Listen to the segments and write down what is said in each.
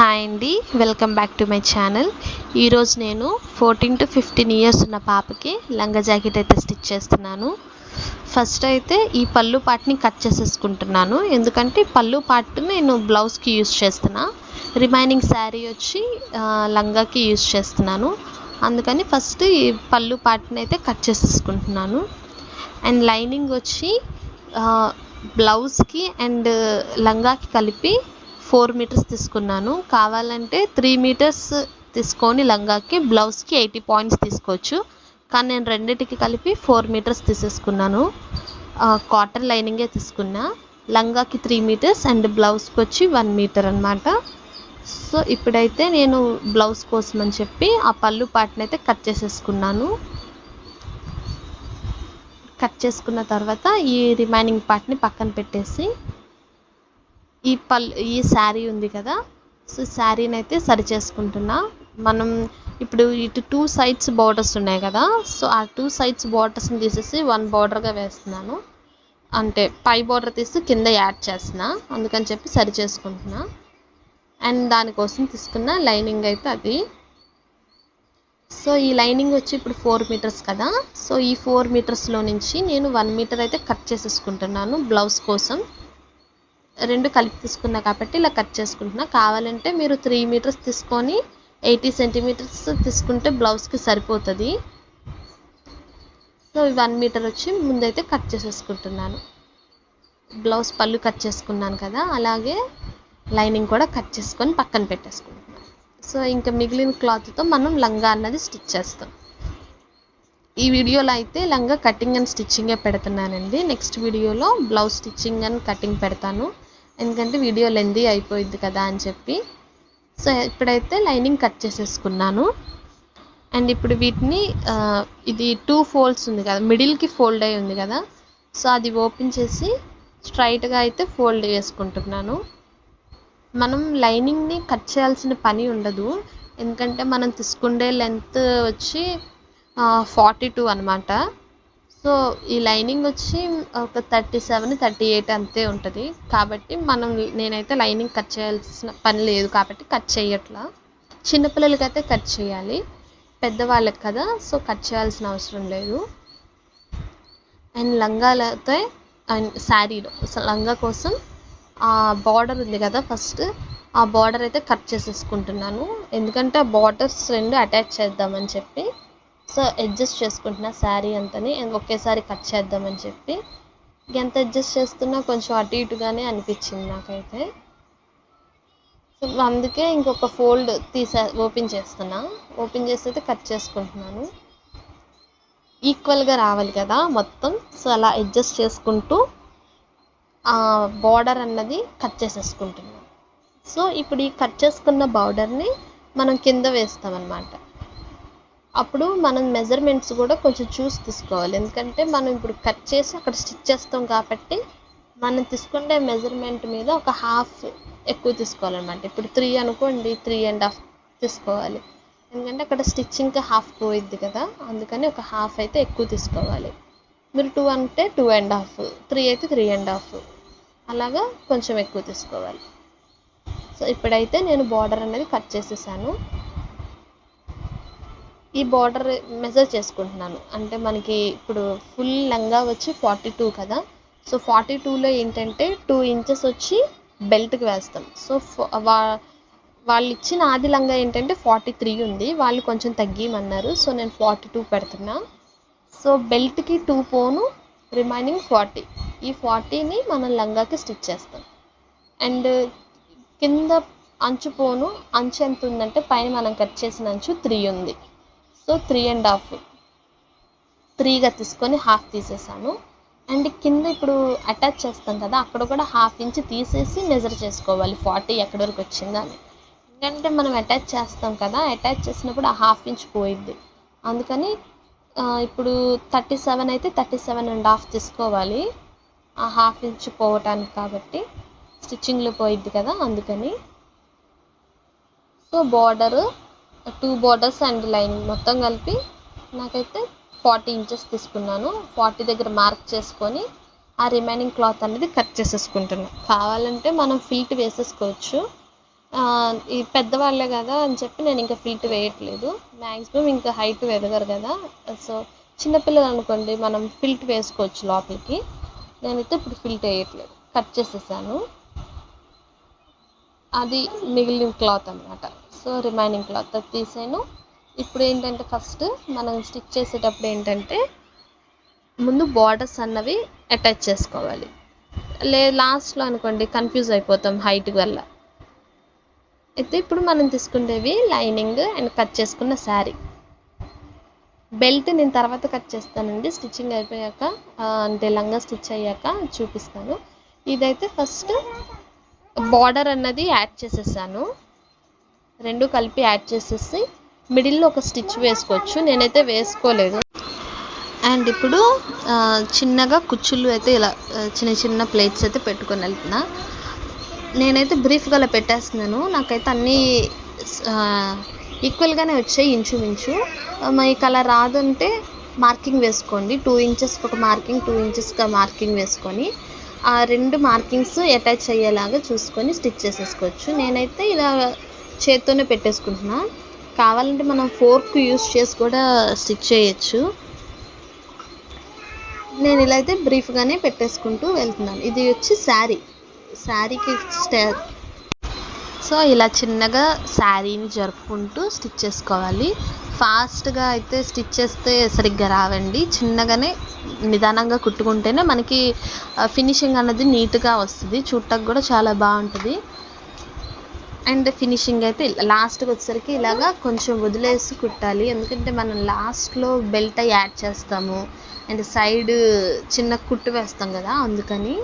Hi అండి welcome back to my channel. ఈరోజు నేను ఫోర్టీన్ టు ఫిఫ్టీన్ ఇయర్స్ ఉన్న పాపకి లంగా జాకెట్ అయితే స్టిచ్ చేస్తున్నాను. ఫస్ట్ అయితే ఈ పళ్ళు పార్ట్ని కట్ చేసేసుకుంటున్నాను. ఎందుకంటే పళ్ళు పార్ట్ నేను బ్లౌజ్కి యూస్ చేస్తున్నా. రిమైనింగ్ శారీ వచ్చి లంగాకి యూస్ చేస్తున్నాను. అందుకని ఫస్ట్ ఈ పళ్ళు పార్ట్ని అయితే కట్ చేసేసుకుంటున్నాను. అండ్ లైనింగ్ వచ్చి బ్లౌజ్కి అండ్ లంగాకి కలిపి ఫోర్ మీటర్స్ తీసుకున్నాను. కావాలంటే త్రీ మీటర్స్ తీసుకొని లంగాకి బ్లౌజ్కి ఎయిటీ పాయింట్స్ తీసుకోవచ్చు. కానీ నేను రెండింటికి కలిపి ఫోర్ మీటర్స్ తీసేసుకున్నాను. కాటన్ లైనింగే తీసుకున్నా. లంగాకి త్రీ మీటర్స్ అండ్ బ్లౌజ్కి వచ్చి వన్ మీటర్ అనమాట సో ఇప్పుడైతే నేను బ్లౌజ్ కోసం అని చెప్పి ఆ పళ్ళు పాటని అయితే కట్ చేసేసుకున్నాను. కట్ చేసుకున్న తర్వాత ఈ రిమైనింగ్ పార్ట్ని పక్కన పెట్టేసి ఈ పల్ ఈ శారీ ఉంది కదా? సో శారీని అయితే సరి చేసుకుంటున్నా. మనం ఇప్పుడు ఇటు టూ సైడ్స్ బార్డర్స్ ఉన్నాయి కదా? సో ఆ టూ సైడ్స్ బార్డర్స్ని తీసేసి వన్ బార్డర్గా వేస్తున్నాను. అంటే పై బార్డర్ తీసి కింద యాడ్ చేస్తున్నా. అందుకని చెప్పి సరి చేసుకుంటున్నా. అండ్ దానికోసం తీసుకున్న లైనింగ్ అయితే అది. సో ఈ లైనింగ్ వచ్చి ఇప్పుడు ఫోర్ మీటర్స్ కదా? సో ఈ ఫోర్ మీటర్స్లో నుంచి నేను వన్ మీటర్ అయితే కట్ చేసేసుకుంటున్నాను బ్లౌజ్ కోసం. రెండు కలిపి తీసుకున్నా కాబట్టి ఇలా కట్ చేసుకుంటున్నా. కావాలంటే మీరు త్రీ మీటర్స్ తీసుకొని ఎయిటీ సెంటీమీటర్స్ తీసుకుంటే బ్లౌజ్కి సరిపోతుంది. సో వన్ మీటర్ వచ్చి ముందైతే కట్ చేసేసుకుంటున్నాను. బ్లౌజ్ పళ్ళు కట్ చేసుకున్నాను కదా అలాగే లైనింగ్ కూడా కట్ చేసుకొని పక్కన పెట్టేసుకుంటున్నాను సో ఇంకా మిగిలిన క్లాత్తో మనం లంగా అన్నది స్టిచ్ చేస్తాం. ఈ వీడియోలో అయితే లంగా కటింగ్ అండ్ స్టిచ్చింగే పెడుతున్నానండి. నెక్స్ట్ వీడియోలో బ్లౌజ్ స్టిచ్చింగ్ అండ్ కటింగ్ పెడతాను. ఎందుకంటే వీడియో లెందీ అయిపోయింది కదా అని చెప్పి. సో ఇప్పుడైతే లైనింగ్ కట్ చేసేసుకున్నాను. అండ్ ఇప్పుడు వీటిని ఇది టూ ఫోల్డ్స్ ఉంది కదా మిడిల్కి ఫోల్డ్ అయి ఉంది కదా. సో అది ఓపెన్ చేసి స్ట్రైట్గా అయితే ఫోల్డ్ చేసుకుంటున్నాను. మనం లైనింగ్ని కట్ చేయాల్సిన పని ఉండదు. ఎందుకంటే మనం తీసుకుండే లెంత్ వచ్చి ఫార్టీ టూ అనమాట సో ఈ లైనింగ్ వచ్చి ఒక థర్టీ సెవెన్ థర్టీ ఎయిట్ అంతే ఉంటుంది. కాబట్టి మనం నేనైతే లైనింగ్ కట్ చేయాల్సిన పని లేదు కాబట్టి కట్ చేయట్లా. చిన్నపిల్లలకైతే కట్ చేయాలి. పెద్దవాళ్ళకి కదా సో కట్ చేయాల్సిన అవసరం లేదు. అండ్ లంగాలైతే అండ్ శారీలో లంగా కోసం ఆ బార్డర్ ఉంది కదా ఫస్ట్ ఆ బార్డర్ అయితే కట్ చేసేసుకుంటున్నాను. ఎందుకంటే ఆ బార్డర్స్ రెండు అటాచ్ చేద్దామని చెప్పి. సో అడ్జస్ట్ చేసుకుంటున్నా శారీ అంతని ఒకేసారి కట్ చేద్దామని చెప్పి. ఎంత అడ్జస్ట్ చేస్తున్నా కొంచెం అటు ఇటుగానే అనిపించింది నాకైతే. సో అందుకే ఇంకొక ఫోల్డ్ తీసే ఓపెన్ చేస్తున్నా. ఓపెన్ చేసి అయితే కట్ చేసుకుంటున్నాను. ఈక్వల్గా రావాలి కదా మొత్తం. సో అలా అడ్జస్ట్ చేసుకుంటూ ఆ బార్డర్ అన్నది కట్ చేసేసుకుంటున్నాను సో ఇప్పుడు ఈ కట్ చేసుకున్న బార్డర్ని మనం కింద వేస్తామన్నమాట. అప్పుడు మనం మెజర్మెంట్స్ కూడా కొంచెం చూసి తీసుకోవాలి. ఎందుకంటే మనం ఇప్పుడు కట్ చేసి అక్కడ స్టిచ్ చేస్తాం కాబట్టి మనం తీసుకునే మెజర్మెంట్ మీద ఒక హాఫ్ ఎక్కువ తీసుకోవాలన్నమాట. ఇప్పుడు త్రీ అనుకోండి త్రీ అండ్ హాఫ్ తీసుకోవాలి. ఎందుకంటే అక్కడ స్టిచ్చింగ్కి హాఫ్ పోయిద్ది కదా అందుకని ఒక హాఫ్ అయితే ఎక్కువ తీసుకోవాలి. మీరు టూ అంటే టూ అండ్ హాఫ్ త్రీ అయితే త్రీ అండ్ హాఫ్ అలాగా కొంచెం ఎక్కువ తీసుకోవాలి. సో ఇప్పుడైతే నేను బార్డర్ అనేది కట్ చేసేసాను. ఈ బార్డర్ మెజర్ చేసుకుంటున్నాను. అంటే మనకి ఇప్పుడు ఫుల్ లంగా వచ్చి ఫార్టీ టూ కదా. సో ఫార్టీ టూలో ఏంటంటే టూ ఇంచెస్ వచ్చి బెల్ట్కి వేస్తాం. సో వా వాళ్ళు ఇచ్చిన ఆది లంగా ఏంటంటే ఫార్టీ త్రీ ఉంది. వాళ్ళు కొంచెం తగ్గిమన్నారు సో నేను ఫార్టీ టూ పెడుతున్నా సో బెల్ట్కి టూ పోను రిమైనింగ్ ఫార్టీ ఈ ఫార్టీని మనం లంగాకి స్టిచ్ చేస్తాం. అండ్ కింద అంచు పోను. అంచు ఎంత ఉందంటే పైన మనం కట్ చేసిన అంచు త్రీ ఉంది. సో త్రీ అండ్ హాఫ్ త్రీగా తీసుకొని హాఫ్ తీసేసాను. అండ్ కింద ఇప్పుడు అటాచ్ చేస్తాం కదా అక్కడ కూడా హాఫ్ ఇంచ్ తీసేసి మెజర్ చేసుకోవాలి ఫార్టీ ఎక్కడి వరకు వచ్చిందని. ఎందుకంటే మనం అటాచ్ చేస్తాం కదా అటాచ్ చేసినప్పుడు ఆ హాఫ్ ఇంచ్ పోయిద్ది. అందుకని ఇప్పుడు థర్టీ సెవెన్ అయితే థర్టీ సెవెన్ అండ్ హాఫ్ తీసుకోవాలి. ఆ హాఫ్ ఇంచ్ పోవటానికి కాబట్టి స్టిచ్చింగ్లో పోయిద్ది కదా అందుకని. So border two borders and line మొత్తం కలిపి నాకైతే ఫార్టీ ఇంచెస్ తీసుకున్నాను. ఫార్టీ దగ్గర మార్క్ చేసుకొని ఆ రిమైనింగ్ క్లాత్ అనేది కట్ చేసేసుకుంటున్నాను కావాలంటే మనం ఫిల్ట్ వేసేసుకోవచ్చు. ఈ పెద్దవాళ్ళే కదా అని చెప్పి నేను ఇంకా ఫిల్ట్ వేయట్లేదు. మ్యాక్సిమం ఇంకా హైట్ ఎదగరు కదా. సో చిన్నపిల్లలు అనుకోండి మనం ఫిల్ట్ వేసుకోవచ్చు లోపలికి. నేనైతే ఇప్పుడు ఫిల్ట్ వేయట్లేదు. కట్ చేసేసాను. అది మిగిలిన క్లాత్ అన్నమాట. సో రిమైనింగ్ క్లాత్ అది తీసాను ఇప్పుడు ఏంటంటే ఫస్ట్ మనం స్టిచ్ చేసేటప్పుడు ఏంటంటే ముందు బార్డర్స్ అన్నవి అటాచ్ చేసుకోవాలి. లే లాస్ట్లో అనుకోండి కన్ఫ్యూజ్ అయిపోతాం హైట్ వల్ల. అయితే ఇప్పుడు మనం తీసుకునేవి లైనింగ్ అండ్ కట్ చేసుకున్న శారీ. బెల్ట్ నేను తర్వాత కట్ చేస్తానండి. స్టిచ్చింగ్ అయిపోయాక అంటే లంగా స్టిచ్ అయ్యాక చూపిస్తాను. ఇదైతే ఫస్ట్ బార్డర్ అన్నది యాడ్ చేసేసాను. రెండు కలిపి యాడ్ చేసేసి మిడిల్లో ఒక స్టిచ్ వేసుకోవచ్చు. నేనైతే వేసుకోలేదు. అండ్ ఇప్పుడు చిన్నగా కుచ్చులు అయితే ఇలా చిన్న చిన్న ప్లేట్స్ అయితే పెట్టుకొని వెళ్తున్నా. నేనైతే బ్రీఫ్గా అలా పెట్టేస్తున్నాను. నాకైతే అన్నీ ఈక్వల్గానే వచ్చాయి ఇంచుమించు మీకు అలా రాదంటే మార్కింగ్ వేసుకోండి. టూ ఇంచెస్ ఒక మార్కింగ్ టూ ఇంచెస్గా మార్కింగ్ వేసుకొని. ఆ రెండు మార్కింగ్స్ అటాచ్ అయ్యేలాగా చూసుకొని స్టిచ్ చేసేసుకోవచ్చు. నేనైతే ఇలా చేత్తోనే పెట్టేసుకుంటున్నా. కావాలంటే మనం ఫోర్క్ యూస్ చేసి కూడా స్టిచ్ చేయొచ్చు. నేను ఇలా అయితే బ్రీఫ్గానే పెట్టేసుకుంటూ వెళ్తున్నాను. ఇది వచ్చి శారీ. శారీకి స్టే సో ఇలా చిన్నగా శారీని జరుపుకుంటూ స్టిచ్ చేసుకోవాలి. ఫాస్ట్గా అయితే స్టిచ్ చేస్తే సరిగ్గా రావండి. చిన్నగానే నిదానంగా కుట్టుకుంటేనే మనకి ఫినిషింగ్ అనేది నీట్గా వస్తుంది. చూడటానికి కూడా చాలా బాగుంటుంది. అండ్ ఫినిషింగ్ అయితే లాస్ట్కి వచ్చేసరికి ఇలాగా కొంచెం వదిలేసి కుట్టాలి. ఎందుకంటే మనం లాస్ట్లో బెల్ట్ యాడ్ చేస్తాము. అండ్ సైడ్ చిన్న కుట్టు వేస్తాం కదా అందుకని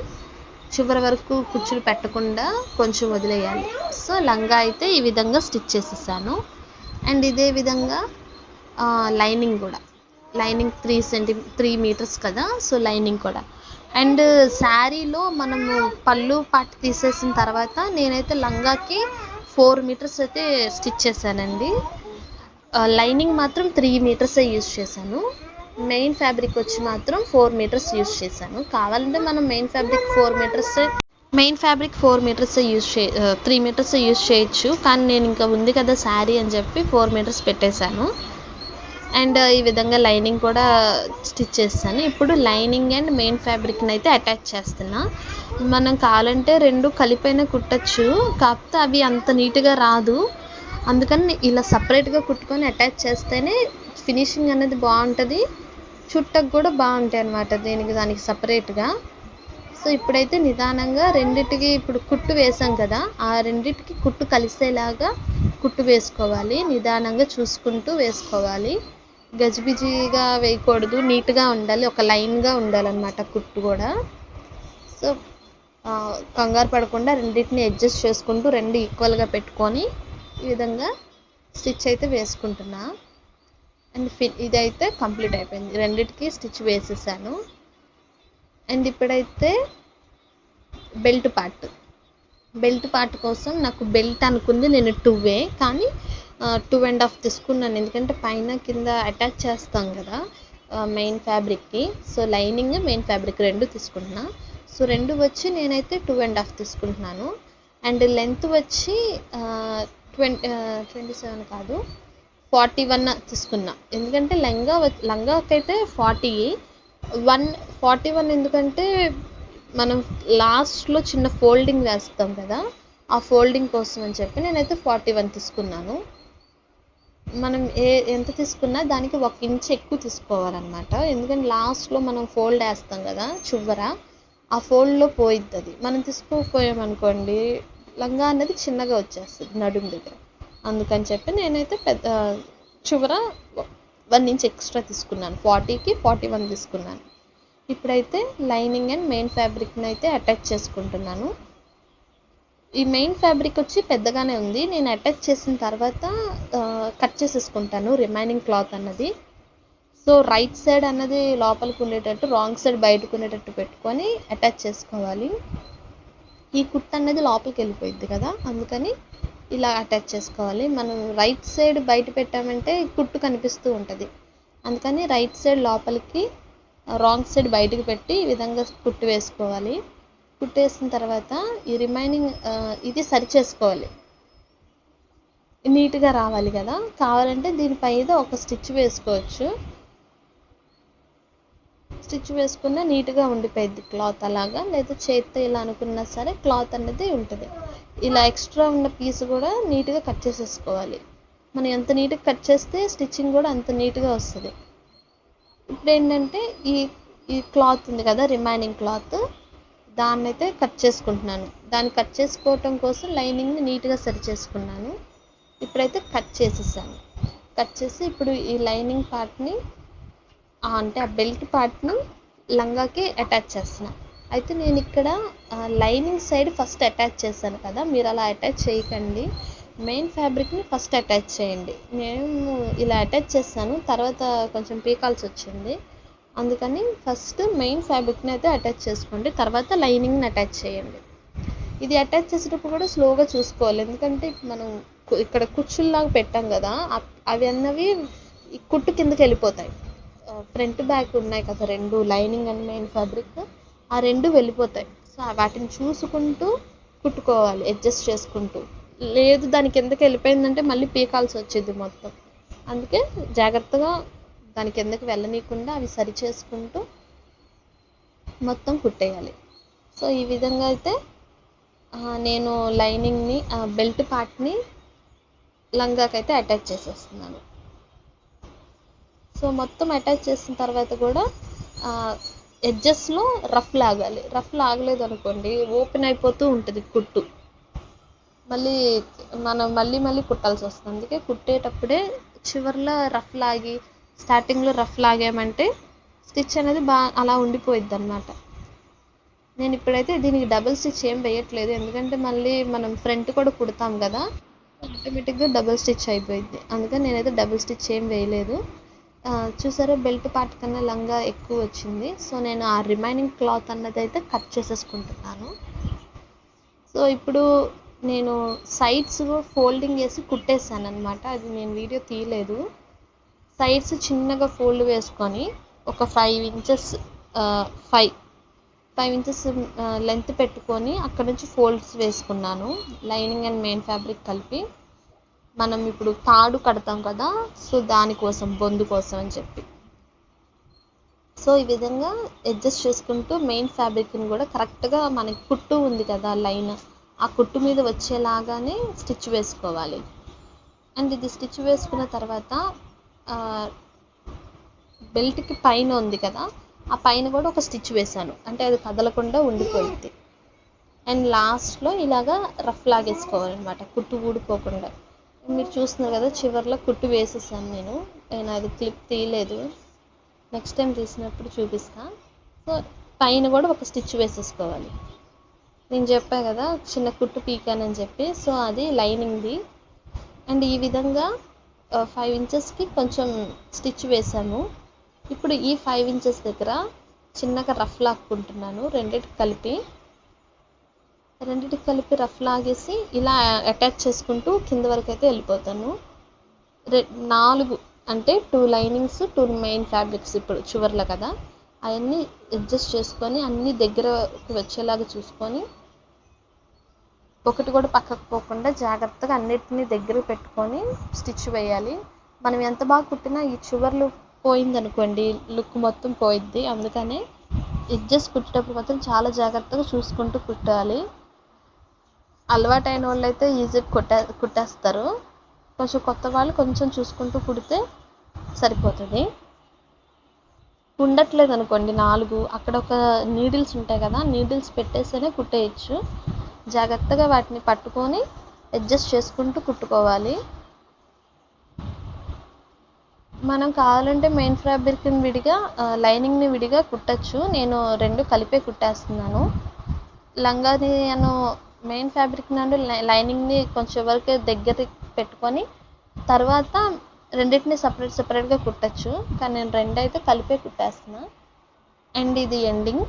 చివరి వరకు కుచ్చులు పెట్టకుండా కొంచెం వదిలేయాలి. సో లంగా అయితే ఈ విధంగా స్టిచ్ చేసేసాను. అండ్ ఇదే విధంగా లైనింగ్ కూడా. లైనింగ్ త్రీ సెంటీ త్రీ మీటర్స్ కదా సో లైనింగ్ కూడా. అండ్ శారీలో మనము పళ్ళు పాటు తీసేసిన తర్వాత నేనైతే లంగాకి ఫోర్ మీటర్స్ అయితే స్టిచ్ చేశానండి. లైనింగ్ మాత్రం త్రీ మీటర్సే యూజ్ చేశాను. మెయిన్ ఫ్యాబ్రిక్ వచ్చి మాత్రం ఫోర్ మీటర్స్ యూజ్ చేశాను. కావాలంటే మనం main fabric four meters main fabric four meters use చే త్రీ మీటర్స్ యూజ్ చేయొచ్చు. కానీ నేను ఇంకా ఉంది కదా శారీ అని చెప్పి ఫోర్ మీటర్స్ పెట్టేశాను. అండ్ uh, ఈ విధంగా లైనింగ్ కూడా స్టిచ్ చేస్తాను. ఇప్పుడు లైనింగ్ అండ్ మెయిన్ ఫ్యాబ్రిక్ని అయితే అటాచ్ చేస్తున్నా. మనం కావాలంటే రెండు కలిపైన కుట్టచ్చు. కాకపోతే అవి అంత నీట్గా రాదు. అందుకని ఇలా సపరేట్గా కుట్టుకొని అటాచ్ చేస్తేనే ఫినిషింగ్ అనేది బాగుంటుంది. చుట్టకు కూడా బాగుంటాయి అన్నమాట. దీనికి దానికి సపరేట్గా సో ఇప్పుడైతే నిదానంగా రెండిటికి ఇప్పుడు కుట్టు వేసాం కదా ఆ రెండిటికి కుట్టు కలిసేలాగా కుట్టు వేసుకోవాలి. నిదానంగా చూసుకుంటూ వేసుకోవాలి. గజిబిజిగా వేయకూడదు నీట్గా ఉండాలి ఒక లైన్గా ఉండాలన్నమాట కుట్టు కూడా. సో కంగారు పడకుండా రెండింటిని అడ్జస్ట్ చేసుకుంటూ రెండు ఈక్వల్గా పెట్టుకొని ఈ విధంగా స్టిచ్ అయితే వేసుకుంటున్నా. అండ్ ఫి ఇదైతే కంప్లీట్ అయిపోయింది. రెండిటికి స్టిచ్ వేసేసాను. అండ్ ఇప్పుడైతే బెల్ట్ పార్ట్. బెల్ట్ పార్ట్ కోసం నాకు బెల్ట్ అనుకుంది నేను టూవే కానీ టూ అండ్ హాఫ్ తీసుకున్నాను. ఎందుకంటే పైన కింద అటాచ్ చేస్తాం కదా మెయిన్ ఫ్యాబ్రిక్కి. సో లైనింగ్ మెయిన్ ఫ్యాబ్రిక్ రెండు తీసుకుంటున్నా. సో రెండు వచ్చి నేనైతే టూ అండ్ హాఫ్ తీసుకుంటున్నాను. అండ్ లెంత్ వచ్చి ట్వంటీ ట్వంటీ సెవెన్ కాదు. ఫార్టీ వన్ తీసుకున్నా. ఎందుకంటే లంగా వ- లంగాకైతే ఫార్టీ. వన్ ఫార్టీ వన్ ఎందుకంటే మనం లాస్ట్లో చిన్న ఫోల్డింగ్ వేస్తాం కదా ఆ ఫోల్డింగ్ కోసం అని చెప్పి నేనైతే ఫార్టీ వన్ తీసుకున్నాను. మనం ఏ ఎంత తీసుకున్నా దానికి ఒక ఇంచ్ ఎక్కువ తీసుకోవాలన్నమాట. ఎందుకంటే లాస్ట్లో మనం ఫోల్డ్ వేస్తాం కదా చివర ఆ ఫోల్డ్లో పోయిద్ది అది మనం తీసుకోకపోయామనుకోండి లంగా అనేది చిన్నగా వచ్చేస్తుంది నడుము దగ్గర. అందుకని చెప్పి నేనైతే పెద్ద చివర వన్ ఇంచ్ ఎక్స్ట్రా తీసుకున్నాను. ఫార్టీకి ఫార్టీ వన్ తీసుకున్నాను. ఇప్పుడైతే లైనింగ్ అండ్ మెయిన్ ఫ్యాబ్రిక్ని అయితే అటాచ్ చేసుకుంటున్నాను. ఈ మెయిన్ ఫ్యాబ్రిక్ వచ్చి పెద్దగానే ఉంది. నేను అటాచ్ చేసిన తర్వాత కట్ చేసేసుకుంటాను రిమైనింగ్ క్లాత్ అన్నది. సో రైట్ సైడ్ అన్నది లోపలికి ఉండేటట్టు రాంగ్ సైడ్ బయటకు ఉండేటట్టు పెట్టుకొని అటాచ్ చేసుకోవాలి. ఈ కుర్త అన్నది లోపలికి వెళ్ళిపోయింది కదా అందుకని ఇలా అటాచ్ చేసుకోవాలి. మనం రైట్ సైడ్ బయట పెట్టామంటే కుట్టు కనిపిస్తూ ఉంటుంది. అందుకని రైట్ సైడ్ లోపలికి రాంగ్ సైడ్ బయటకు పెట్టి ఈ విధంగా కుట్టు వేసుకోవాలి. కుట్టు వేసిన తర్వాత ఈ రిమైనింగ్ ఇది సరి చేసుకోవాలి నీట్గా రావాలి కదా. కావాలంటే దీనిపై ఒక స్టిచ్ వేసుకోవచ్చు. స్టిచ్ వేసుకున్న నీట్గా ఉండిపోయింది క్లాత్ అలాగా లేదా చేత్తో ఇలా అనుకున్నా సరే క్లాత్ అనేది ఉంటుంది. ఇలా ఎక్స్ట్రా ఉన్న పీస్ కూడా నీట్గా కట్ చేసేసుకోవాలి. మనం ఎంత నీట్గా కట్ చేస్తే స్టిచ్చింగ్ కూడా అంత నీట్గా వస్తుంది. ఇప్పుడు ఏంటంటే ఈ ఈ క్లాత్ ఉంది కదా రిమైనింగ్ క్లాత్ దాన్ని అయితే కట్ చేసుకుంటున్నాను. దాన్ని కట్ చేసుకోవటం కోసం లైనింగ్ని నీట్గా సరి చేసుకున్నాను. ఇప్పుడైతే కట్ చేసేసాను. కట్ చేసి ఇప్పుడు ఈ లైనింగ్ పార్ట్ని అంటే ఆ బెల్ట్ పార్ట్ని లంగాకి అటాచ్ చేస్తున్నా. అయితే నేను ఇక్కడ లైనింగ్ సైడ్ ఫస్ట్ అటాచ్ చేశాను కదా మీరు అలా అటాచ్ చేయకండి. మెయిన్ ఫ్యాబ్రిక్ని ఫస్ట్ అటాచ్ చేయండి. నేను ఇలా అటాచ్ చేశాను తర్వాత కొంచెం పీకాల్సి వచ్చింది. అందుకని ఫస్ట్ మెయిన్ ఫ్యాబ్రిక్ని అయితే అటాచ్ చేసుకోండి తర్వాత లైనింగ్ని అటాచ్ చేయండి. ఇది అటాచ్ చేసేటప్పుడు కూడా స్లోగా చూసుకోవాలి. ఎందుకంటే మనం కు- ఇక్కడ కుచ్చుల్లాగా పెట్టాం కదా అవి అన్నవి ఈ కుట్టు కిందకి వెళ్ళిపోతాయి. ఫ్రంట్ బ్యాక్ ఉన్నాయి కదా రెండు లైనింగ్ అండ్ మెయిన్ ఫ్యాబ్రిక్ ఆ రెండు వెళ్ళిపోతాయి. సో వాటిని చూసుకుంటూ కుట్టుకోవాలి అడ్జస్ట్ చేసుకుంటూ. లేదు దాని కిందకి వెళ్ళిపోయిందంటే మళ్ళీ పీకాల్సి వచ్చేది మొత్తం. అందుకే జాగ్రత్తగా దాని కిందకి వెళ్ళనీయకుండా అవి సరి చేసుకుంటూ మొత్తం కుట్టేయాలి. సో ఈ విధంగా అయితే నేను లైనింగ్ని బెల్ట్ పార్ట్ని లంగాకైతే అటాచ్ చేసేస్తున్నాను. సో మొత్తం అటాచ్ చేసిన తర్వాత కూడా ఎడ్జెస్లో రఫ్ లాగాలి. రఫ్ లాగలేదు అనుకోండి ఓపెన్ అయిపోతూ ఉంటుంది కుట్టు. మళ్ళీ మనం మళ్ళీ మళ్ళీ కుట్టాల్సి వస్తుంది. అందుకే కుట్టేటప్పుడే చివర్లో రఫ్ లాగి స్టార్టింగ్లో రఫ్ లాగామంటే స్టిచ్ అనేది బాగా అలా ఉండిపోయిద్ది అనమాట నేను ఇప్పుడైతే దీనికి డబుల్ స్టిచ్ ఏం వేయట్లేదు. ఎందుకంటే మళ్ళీ మనం ఫ్రంట్ కూడా కుడతాం కదా ఆటోమేటిక్గా డబుల్ స్టిచ్ అయిపోయింది అందుకని నేనైతే డబుల్ స్టిచ్ ఏం వేయలేదు. చూసారా బెల్ట్ పార్ట్ కన్నా లంగా ఎక్కువ వచ్చింది. సో నేను ఆ రిమైనింగ్ క్లాత్ అన్నది అయితే కట్ చేసేసుకుంటున్నాను. సో ఇప్పుడు నేను సైడ్స్ ఫోల్డింగ్ చేసి కుట్టేసాను అనమాట అది నేను వీడియో తీయలేదు. సైడ్స్ చిన్నగా ఫోల్డ్ వేసుకొని ఒక five inches five five inches length పెట్టుకొని అక్కడ నుంచి ఫోల్డ్స్ వేసుకున్నాను. లైనింగ్ అండ్ మెయిన్ ఫ్యాబ్రిక్ కలిపి. మనం ఇప్పుడు తాడు కడతాం కదా సో దానికోసం బొందు కోసం అని చెప్పి. సో ఈ విధంగా అడ్జస్ట్ చేసుకుంటూ మెయిన్ ఫ్యాబ్రిక్ని కూడా కరెక్ట్గా మనకి కుట్టు ఉంది కదా లైన్. ఆ కుట్టు మీద వచ్చేలాగానే స్టిచ్ వేసుకోవాలి. అండ్ ఇది స్టిచ్ వేసుకున్న తర్వాత బెల్ట్కి పైన ఉంది కదా ఆ పైన కూడా ఒక స్టిచ్ వేసాను అంటే అది కదలకుండా ఉండిపోయింది. అండ్ లాస్ట్లో ఇలాగా రఫ్ లాగేసుకోవాలన్నమాట కుట్టు ఊడిపోకుండా. మీరు చూస్తున్నారు కదా చివర్లో కుట్టు వేసేసాను నేను. నేను అది క్లిప్ తీయలేదు. నెక్స్ట్ టైం తీసినప్పుడు చూపిస్తా. సో పైన కూడా ఒక స్టిచ్ వేసేసుకోవాలి. నేను చెప్పా కదా చిన్న కుట్టు పీకానని చెప్పి. సో అది లైనింగ్ది. అండ్ ఈ విధంగా ఫైవ్ ఇంచెస్కి కొంచెం స్టిచ్ వేసాము ఇప్పుడు ఈ ఫైవ్ ఇంచెస్ దగ్గర చిన్నగా రఫ్ లాక్కుంటున్నాను రెండిటికి కలిపి. రెండింటికి కలిపి రఫ్ లాగేసి ఇలా అటాచ్ చేసుకుంటూ కింద వరకు అయితే వెళ్ళిపోతాను. రె నాలుగు అంటే two linings two main fabrics ఇప్పుడు చివర్లో కదా. అవన్నీ అడ్జస్ట్ చేసుకొని అన్నీ దగ్గరకు వచ్చేలాగా చూసుకొని ఒకటి కూడా పక్కకు పోకుండా జాగ్రత్తగా అన్నిటినీ దగ్గర పెట్టుకొని స్టిచ్ వేయాలి. మనం ఎంత బాగా కుట్టినా ఈ చివర్లు పోయిందనుకోండి లుక్ మొత్తం పోయిద్ది. అందుకనే ఎడ్జెస్ కుట్టేటప్పుడు మాత్రం చాలా జాగ్రత్తగా చూసుకుంటూ కుట్టాలి. అలవాటైన వాళ్ళు అయితే ఈజీగా కుట్టే కుట్టేస్తారు. కొంచెం కొత్త వాళ్ళు కొంచెం చూసుకుంటూ కుడితే సరిపోతుంది. ఉండట్లేదు అనుకోండి నాలుగు అక్కడ ఒక నీడిల్స్ ఉంటాయి కదా నీడిల్స్ పెట్టేస్తేనే కుట్టేయచ్చు. జాగ్రత్తగా వాటిని పట్టుకొని అడ్జస్ట్ చేసుకుంటూ కుట్టుకోవాలి. మనం కావాలంటే మెయిన్ ఫ్యాబ్రిక్ని విడిగా లైనింగ్ని విడిగా కుట్టచ్చు. నేను రెండు కలిపే కుట్టేస్తున్నాను. లంగాని అను మెయిన్ ఫ్యాబ్రిక్ నుండి లైనింగ్ని కొంచెం వరకు దగ్గర పెట్టుకొని తర్వాత రెండింటిని సపరేట్ సపరేట్గా కుట్టచ్చు. కానీ నేను రెండు అయితే కలిపే కుట్టేస్తున్నా. అండ్ ఇది ఎండింగ్.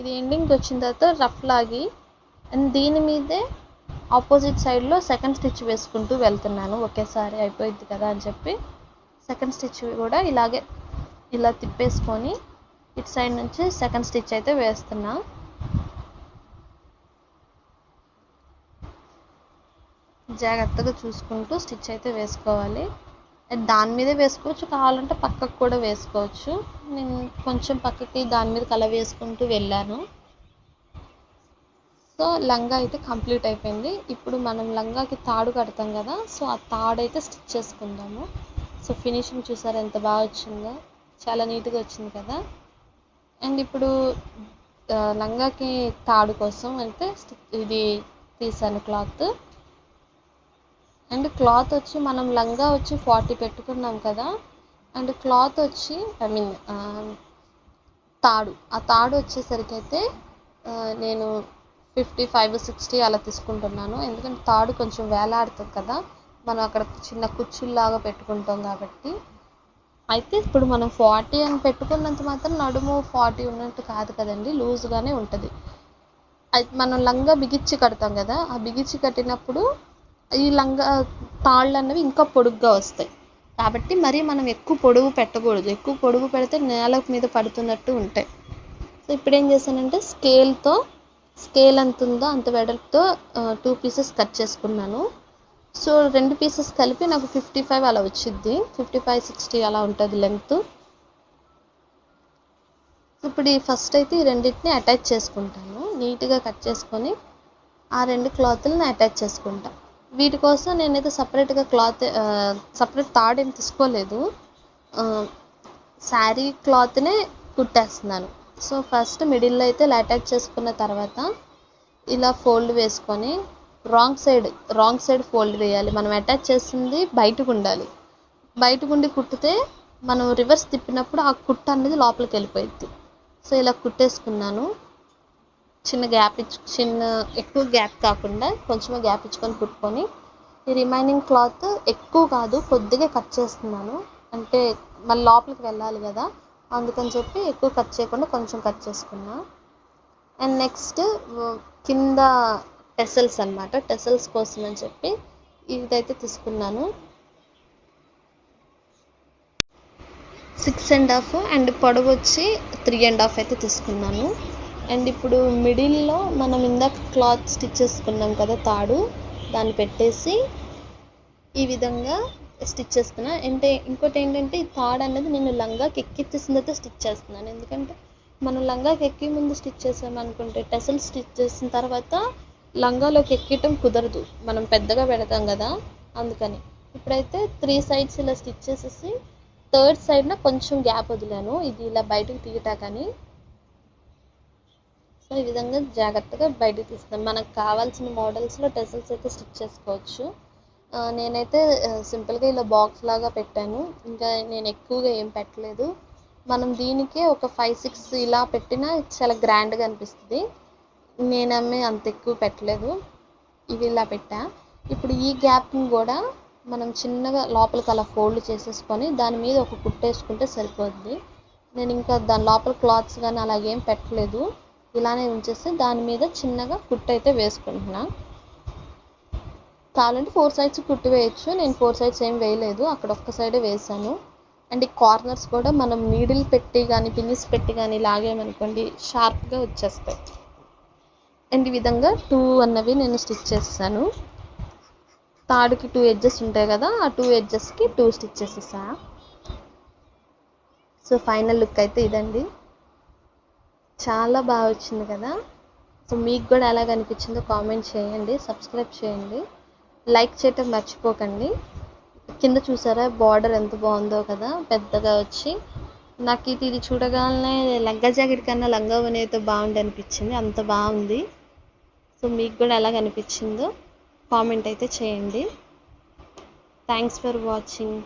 ఇది ఎండింగ్కి వచ్చిన తర్వాత రఫ్ లాగి అండ్ దీని మీదే ఆపోజిట్ సైడ్లో సెకండ్ స్టిచ్ వేసుకుంటూ వెళ్తున్నాను. ఒకేసారి అయిపోయింది కదా అని చెప్పి సెకండ్ స్టిచ్ కూడా ఇలాగే ఇలా తిప్పేసుకొని ఇటు సైడ్ నుంచి సెకండ్ స్టిచ్ అయితే వేస్తున్నాను జాగ్రత్తగా చూసుకుంటూ స్టిచ్ అయితే వేసుకోవాలి. దాని మీదే వేసుకోవచ్చు కావాలంటే పక్కకు కూడా వేసుకోవచ్చు. నేను కొంచెం పక్కకి దాని మీద కల వేసుకుంటూ వెళ్ళాను. సో లంగా అయితే కంప్లీట్ అయిపోయింది. ఇప్పుడు మనం లంగాకి తాడు కడతాం కదా సో ఆ తాడు అయితే స్టిచ్ చేసుకుందాము. సో ఫినిషింగ్ చూసారు ఎంత బాగా వచ్చిందో. చాలా నీట్గా వచ్చింది కదా. అండ్ ఇప్పుడు లంగాకి తాడు కోసం అయితే ఇది తీసాను క్లాత్. అండ్ క్లాత్ వచ్చి మనం లంగా వచ్చి ఫార్టీ పెట్టుకున్నాం కదా. అండ్ క్లాత్ వచ్చి ఐ మీన్ తాడు. ఆ తాడు వచ్చేసరికి అయితే నేను ఫిఫ్టీ ఫైవ్ సిక్స్టీ అలా తీసుకుంటున్నాను. ఎందుకంటే తాడు కొంచెం వేలాడుతుంది కదా. మనం అక్కడ చిన్న కుచ్చుల్లాగా పెట్టుకుంటాం కాబట్టి. అయితే ఇప్పుడు మనం ఫార్టీ అని పెట్టుకున్నంత మాత్రం నడుము ఫార్టీ ఉన్నట్టు కాదు కదండి. లూజ్గానే ఉంటుంది. అయితే మనం లంగా బిగిచ్చి కడతాం కదా. ఆ బిగిచ్చి కట్టినప్పుడు ఈ లంగా తాళ్ళు అన్నవి ఇంకా పొడుగ్గా వస్తాయి. కాబట్టి మరీ మనం ఎక్కువ పొడుగు పెట్టకూడదు. ఎక్కువ పొడుగు పెడితే నేల మీద పడుతున్నట్టు ఉంటాయి. సో ఇప్పుడు ఏం చేశానంటే స్కేల్తో స్కేల్ ఎంత ఉందో అంత వెడల్పుతో టూ పీసెస్ కట్ చేసుకున్నాను. సో రెండు పీసెస్ కలిపి నాకు ఫిఫ్టీ ఫైవ్ అలా వచ్చింది ఫిఫ్టీ ఫైవ్ సిక్స్టీ అలా ఉంటుంది లెంగ్త్ ఇప్పుడు ఈ ఫస్ట్ అయితే ఈ రెండింటిని అటాచ్ చేసుకుంటాను. నీట్గా కట్ చేసుకొని ఆ రెండు క్లాత్లను అటాచ్ చేసుకుంటాను వీటి కోసం నేనైతే సపరేట్గా క్లాత్ సపరేట్ థాడ్ ఏం తీసుకోలేదు. శారీ క్లాత్నే కుట్టేస్తున్నాను. సో ఫస్ట్ మిడిల్లో అయితే అటాచ్ చేసుకున్న తర్వాత ఇలా ఫోల్డ్ వేసుకొని wrong side wrong side fold వేయాలి. మనం అటాచ్ చేసింది బయటకు ఉండాలి బయటకు ఉండి కుట్టితే మనం రివర్స్ తిప్పినప్పుడు ఆ కుట్ట అనేది లోపలికి వెళ్ళిపోయింది సో ఇలా కుట్టేసుకున్నాను. చిన్న గ్యాప్ ఇచ్చు చిన్న ఎక్కువ గ్యాప్ కాకుండా కొంచెం గ్యాప్ ఇచ్చుకొని కుట్టుకొని ఈ రిమైనింగ్ క్లాత్ ఎక్కువ కాదు కొద్దిగా కట్ చేస్తున్నాను. అంటే మళ్ళీ లోపలికి వెళ్ళాలి కదా అందుకని చెప్పి ఎక్కువ కట్ చేయకుండా కొంచెం కట్ చేసుకున్నా. అండ్ నెక్స్ట్ కింద టెసల్స్ అన్నమాట. టెసల్స్ కోసం అని చెప్పి ఇదైతే తీసుకున్నాను. సిక్స్ అండ్ హాఫ్ అండ్ పొడవు వచ్చి త్రీ అండ్ హాఫ్ అయితే తీసుకున్నాను. అండ్ ఇప్పుడు మిడిల్లో మనం ఇందాక క్లాత్ స్టిచ్ చేసుకున్నాం కదా తాడు దాన్ని పెట్టేసి ఈ విధంగా స్టిచ్ చేస్తున్నా అంటే ఇంకోటి ఏంటంటే ఈ తాడు అనేది నేను లంగాకి ఎక్కిచ్చేసిన తర్వాత స్టిచ్ చేస్తున్నాను. ఎందుకంటే మనం లంగాకి ఎక్కి ముందు స్టిచ్ చేసామనుకుంటే టెసల్ స్టిచ్ చేసిన తర్వాత లంగాలోకి ఎక్కటం కుదరదు. మనం పెద్దగా పెడతాం కదా అందుకని. ఇప్పుడైతే త్రీ సైడ్స్ ఇలా స్టిచ్ చేసేసి థర్డ్ సైడ్న కొంచెం గ్యాప్ వదిలాను. ఇది ఇలా బయటకు తీయటాకని. సో ఈ విధంగా జాగ్రత్తగా బయటకు తీస్తాం మనకు కావాల్సిన మోడల్స్లో టెసల్స్ అయితే స్టిచ్ చేసుకోవచ్చు. నేనైతే సింపుల్గా ఇలా బాక్స్ లాగా పెట్టాను. ఇంకా నేను ఎక్కువగా ఏం పెట్టలేదు. మనం దీనికే ఒక ఫైవ్ సిక్స్ ఇలా పెట్టినా చాలా గ్రాండ్గా అనిపిస్తుంది. నేనమ్మే అంత ఎక్కువ పెట్టలేదు. ఇవి ఇలా పెట్టా. ఇప్పుడు ఈ గ్యాప్ని కూడా మనం చిన్నగా లోపలికి అలా ఫోల్డ్ చేసేసుకొని దాని మీద ఒక కుట్టేసుకుంటే సరిపోద్ది. నేను ఇంకా దాని లోపల క్లాత్స్ కానీ అలాగేం పెట్టలేదు. ఇలానే ఉంచేసి దాని మీద చిన్నగా కుట్టు అయితే వేసుకుంటున్నా. కావాలంటే ఫోర్ సైడ్స్ కుట్టు వేయచ్చు. నేను ఫోర్ సైడ్స్ ఏం వేయలేదు. అక్కడ ఒక్క సైడే వేసాను అండ్ ఈ కార్నర్స్ కూడా మనం నీడిల్ పెట్టి కానీ పిన్నిస్ పెట్టి కానీ లాగేమనుకోండి షార్ప్గా వచ్చేస్తాయి. అండ్ ఈ విధంగా టూ అన్నవి నేను స్టిచ్ చేస్తాను. తాడుకి టూ ఎడ్జెస్ ఉంటాయి కదా ఆ టూ ఎడ్జెస్కి టూ స్టిచ్ చేసేసా సో ఫైనల్ లుక్ అయితే ఇదండి. చాలా బాగా వచ్చింది కదా. సో మీకు కూడా ఎలా అనిపించిందో కామెంట్ చేయండి సబ్స్క్రైబ్ చేయండి. లైక్ చేయటం మర్చిపోకండి. కింద చూసారా బార్డర్ ఎంత బాగుందో కదా పెద్దగా వచ్చి. నాకు ఇది ఇది చూడగానే లంగా జాకెట్ కన్నా లంగా అయితే బాగుంది అనిపించింది అంత బాగుంది. సో మీకు కూడా ఎలా అనిపించిందో కామెంట్ అయితే చేయండి. Thanks for watching